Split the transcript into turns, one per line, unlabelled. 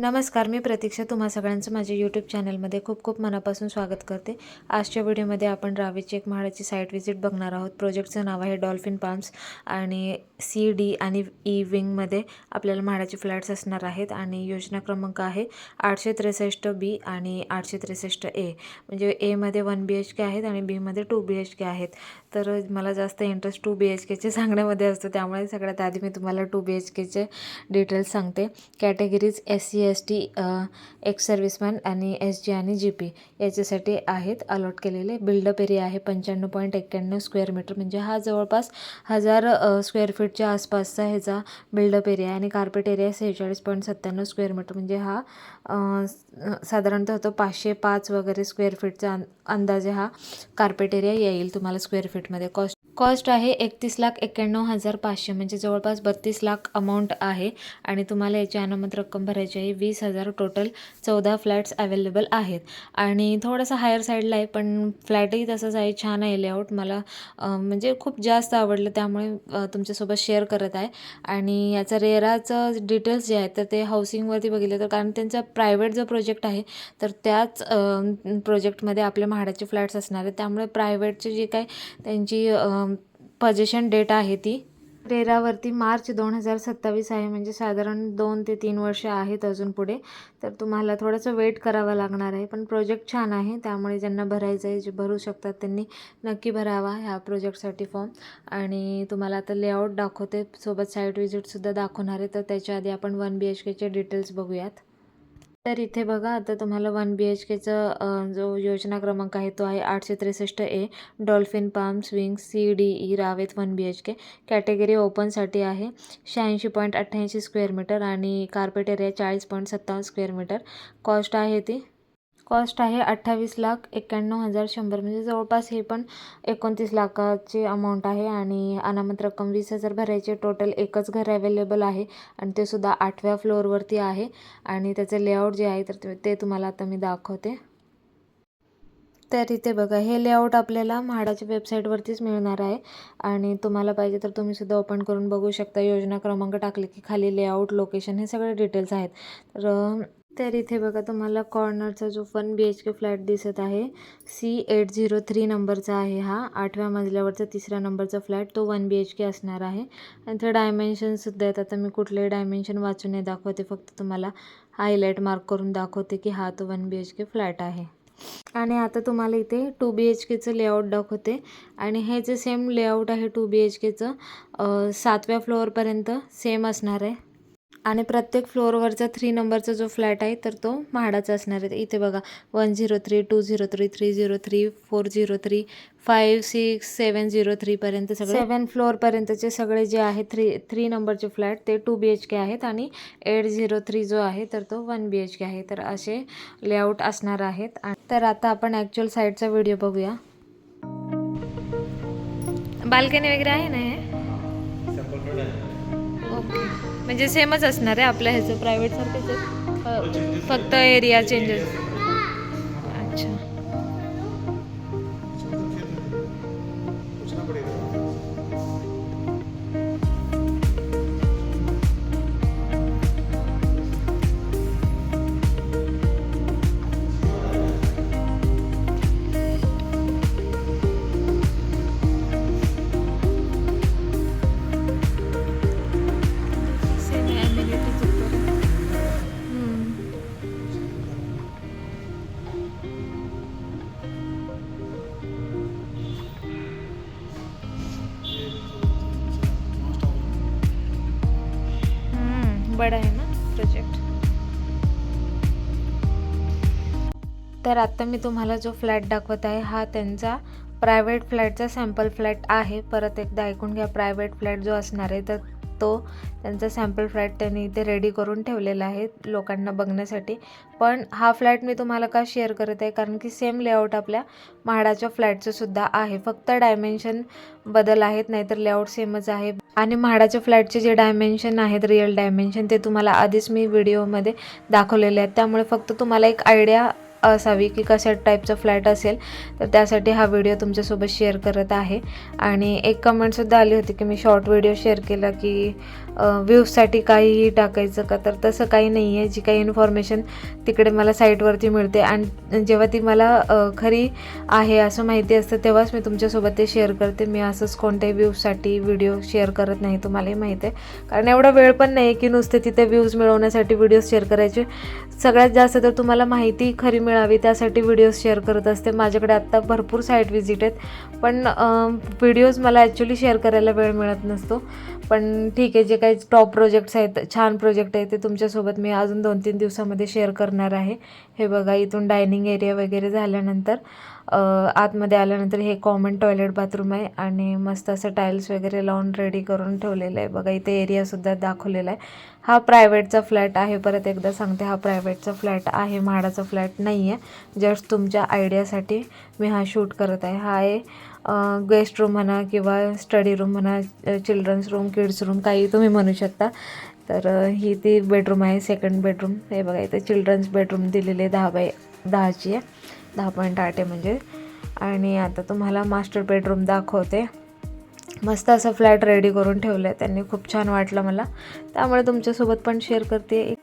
नमस्कार मी प्रतीक्षा. तुम्हा सगळ्यांचं माझ्या यूट्यूब चॅनलमध्ये खूप खूप मनापासून स्वागत करते. आजच्या व्हिडिओमध्ये आपण रावीची एक म्हाडाची साईट व्हिजिट बघणार आहोत. प्रोजेक्टचं नाव आहे डॉल्फिन पाम्स आणि सी डी आणि e ई विंगमध्ये आपल्याला म्हाडाचे फ्लॅट्स असणार आहेत आणि योजना क्रमांक आहे आठशे त्रेसष्ट बी आणि आठशे त्रेसष्ट ए म्हणजे एमध्ये वन बी एच के आहेत आणि बीमध्ये टू बी एच के आहेत. तर मला जास्त इंटरेस्ट टू बी एच केचे सांगण्यामध्ये असतो त्यामुळे सगळ्यात आधी मी तुम्हाला टू बी एच केचे डिटेल्स सांगते. Categories S C S T ex serviceman आणि एस जी आणि जी पी याच्यासाठी आहेत अलॉट केलेले. बिल्डअप एरिया आहे पंच्याण्णव पॉईंट एक्क्याण्णव स्क्वेअर मीटर. म्हणजे हा जवळपास हजार स्क्वेअर फीटच्या आसपासचा ह्याचा बिल्डअप एरिया आहे आणि कार्पेट एरिया सेहेचाळीस पॉईंट सत्त्याण्णव स्क्वेअर मीटर. म्हणजे हा साधारणतः तो पाचशे पाच वगैरे स्क्वेअर फीटचा अं- अंदाजे हा कार्पेट एरिया येईल तुम्हाला स्क्वेअर फीटमध्ये. कॉस्ट कॉस्ट आहे एकतीस लाख एक्क्याण्णव हजार पाचशे म्हणजे जवळपास बत्तीस लाख अमाऊंट आहे. आणि तुम्हाला याची अनामत रक्कम भरायची आहे वीस हजार टोटल चौदा फ्लॅट्स अवेलेबल आहेत. आणि थोडंसं हायर साईडला आहे पण फ्लॅटही तसंच आहे छान आहे लेआउट मला म्हणजे खूप जास्त आवडलं त्यामुळे तुमच्यासोबत शेअर करत आहे. आणि याचं रेराचं डिटेल्स जे आहेत तर ते हाऊसिंगवरती बघितलं तर कारण त्यांचा प्रायव्हेट जो प्रोजेक्ट आहे तर त्याच प्रोजेक्टमध्ये आपल्या म्हाडाचे फ्लॅट्स असणार आहेत. त्यामुळे प्रायव्हेटचे जे काही त्यांची पजेशन डेट आहे ती. तेरावरती मार्च दोन हजार सत्तावीस आहे म्हणजे साधारण दोन ते तीन वर्ष आहेत अजून पुढे. तर तुम्हाला थोडंसं वेट करावं लागणार आहे पण प्रोजेक्ट छान आहे त्यामुळे ज्यांना भरायचं आहे जे भरू शकतात त्यांनी नक्की भरावा ह्या प्रोजेक्टसाठी फॉर्म आणि तुम्हाला आता लेआउट दाखवते सोबत साईट विजिटसुद्धा दाखवणार आहे तर त्याच्या आधी आपण वन बी एच केचे डिटेल्स बघूयात. तर इथे बघा आता तुम्हाला वन बी एच केचं जो योजना क्रमांक आहे तो आहे आठशे त्रेसष्ट A Dolphin Palm swing C D E Ravet one B H K category ओपनसाठी आहे शहाऐंशी पॉईंट अठ्ठ्याऐंशी स्क्वेअर मीटर आणि कार्पेट एरिया चाळीस पॉईंट सत्तावन्न स्क्वेअर मीटर. कॉस्ट आहे ती कॉस्ट आहे अठ्ठावीस लाख एक्क्याण्णव हजार शंभर. म्हणजे जवळपास हे पण एकोणतीस लाखाची अमाऊंट आहे आणि अनामत रक्कम वीस हजार भरायचे. टोटल एकच घर अवेलेबल आहे आणि ते सुद्धा आठव्या फ्लोअरवरती आहे. आणि त्याचं लेआउट जे आहे तर ते- ते तुम्हाला आता मी दाखवते. तर इथे बघा हे लेआउट आपल्याला म्हाडाच्या वेबसाईटवरतीच मिळणार आहे. आणि तुम्हाला पाहिजे तर तुम्ही सुद्धा ओपन करून बघू शकता. योजना क्रमांक टाकले की खाली लेआउट लोकेशन हे सगळे डिटेल्स आहेत. तर तर इथे बघा तुम्हाला कॉर्नरचा जो one B H K flat दिसत आहे सी एट झिरो थ्री नंबरचा आहे हा. आठव्या मजल्यावरचा तिसऱ्या नंबरचा फ्लॅट तो वन बी एच के असणार आहे. आणि ते डायमेन्शनसुद्धा आहेत. आता मी कुठले डायमेन्शन वाचून नाही दाखवते फक्त तुम्हाला हायलाईट मार्क करून दाखवते की हा तो one B H K flat आहे. आणि आता तुम्हाला इथे टू बी एच केचं लेआउट दाखवते. आणि हे जे सेम लेआउट आहे टू बी एच केचं सातव्या फ्लोअरपर्यंत सेम असणार आहे. आणि प्रत्येक फ्लोअरवरचा थ्री नंबरचा जो फ्लॅट आहे तर तो म्हाडाचा असणार आहे. इथे बघा one zero three two zero three three zero three four zero three five six seven zero थ्रीपर्यंत सगळे सेवन फ्लोअरपर्यंतचे सगळे जे आहे थ्री थ्री नंबरचे फ्लॅट ते टू बी एच के आहेत आणि एट झिरो थ्री जो आहे तर तो वन बी एच के आहे. तर असे लेआउट असणार आहेत. तर आता आपण ॲक्च्युअल साईडचा व्हिडिओ बघूया. बाल्कनी वगैरे आहे ना हे? म्हणजे सेमच असणार आहे आपल्या ह्याचं प्रायव्हेट सारखंच फक्त एरिया चेंजेस अच्छा. बड आहे ना प्रोजेक्ट तर आत्ता मी तुम्हाला जो फ्लॅट दाखवत आहे हा त्यांचा प्रायव्हेट फ्लॅटचा सॅम्पल फ्लॅट आहे. परत एकदा ऐकून घ्या प्रायव्हेट फ्लॅट जो असणार आहे तर तो त्यांचा सॅम्पल फ्लॅट त्यांनी इथे रेडी करून ठेवलेला आहे लोकांना बघण्यासाठी. पण हा फ्लॅट मी तुम्हाला का शेअर करत आहे? कारण की सेम लेआउट आपल्या म्हाडाच्या फ्लॅटचं सुद्धा आहे. फक्त डायमेन्शन बदल आहेत नाहीतर लेआउट सेमच आहे. आणि म्हाडाच्या फ्लॅटचे जे डायमेन्शन आहेत रिअल डायमेन्शन ते तुम्हाला आधीच मी व्हिडिओमध्ये दाखवलेले आहेत. त्यामुळे फक्त तुम्हाला एक आयडिया असावी की कशा टाईपचा फ्लॅट असेल तर त्यासाठी हा व्हिडिओ तुमच्यासोबत शेअर करत आहे. आणि एक कमेंटसुद्धा आली होती की मी शॉर्ट व्हिडिओ शेअर केला की व्ह्यूजसाठी काहीही टाकायचं का? तर तसं काही नाही आहे जी काही इन्फॉर्मेशन तिकडे मला साईटवरती मिळते आणि जेव्हा ती मला खरी आहे असं माहिती असतं तेव्हाच मी तुमच्यासोबत ते शेअर करते. मी असंच कोणत्याही व्ह्यूजसाठी व्हिडिओ शेअर करत नाही तुम्हालाही माहिती आहे. कारण एवढा वेळ पण नाही की नुसते तिथे व्ह्यूज मिळवण्यासाठी व्हिडिओ शेअर करायचे. सगळ्यात जास्त तर तुम्हाला माहिती खरी मिळावी त्यासाठी व्हिडिओज शेअर करत असते. माझ्याकडे आत्ता भरपूर साईट व्हिजिट आहेत. पण व्हिडिओज मला ॲक्च्युली शेअर करायला वेळ मिळत नसतो. पण ठीक आहे जे काही टॉप प्रोजेक्ट्स आहेत छान प्रोजेक्ट आहे ते तुमच्यासोबत मी अजून दोन तीन दिवसामध्ये शेअर करणार आहे. हे बघा इथून डायनिंग एरिया वगैरे झाल्यानंतर आतमध्ये आल्यानंतर हे कॉमन टॉयलेट बाथरूम आहे आणि मस्त असं टाईल्स वगैरे लावून रेडी करून ठेवलेलं आहे. बघा इथे एरियासुद्धा दाखवलेला आहे. हा प्रायव्हेटचा फ्लॅट आहे. परत एकदा सांगते हा प्रायव्हेटचा फ्लॅट आहे. म्हाडाचा फ्लॅट नाही आहे जस्ट तुमच्या आयडियासाठी मी हा शूट करत आहे. हा आहे गेस्ट रूम म्हणा किंवा स्टडी रूम म्हणा चिल्ड्रन्स रूम किड्स रूम काही तुम्ही म्हणू शकता. तर ही ती बेडरूम आहे सेकंड बेडरूम हे बघा इथे चिल्ड्रन्स बेडरूम दिलेले दहा बाय दहाची आहे. दहा पॉईंट आठ आहे म्हणजे. आणि आता तुम्हाला मास्टर बेडरूम दाखवते. मस्त असं फ्लॅट रेडी करून ठेवलं आहे त्यांनी खूप छान वाटलं मला. त्यामुळे तुमच्यासोबत पण शेअर करते.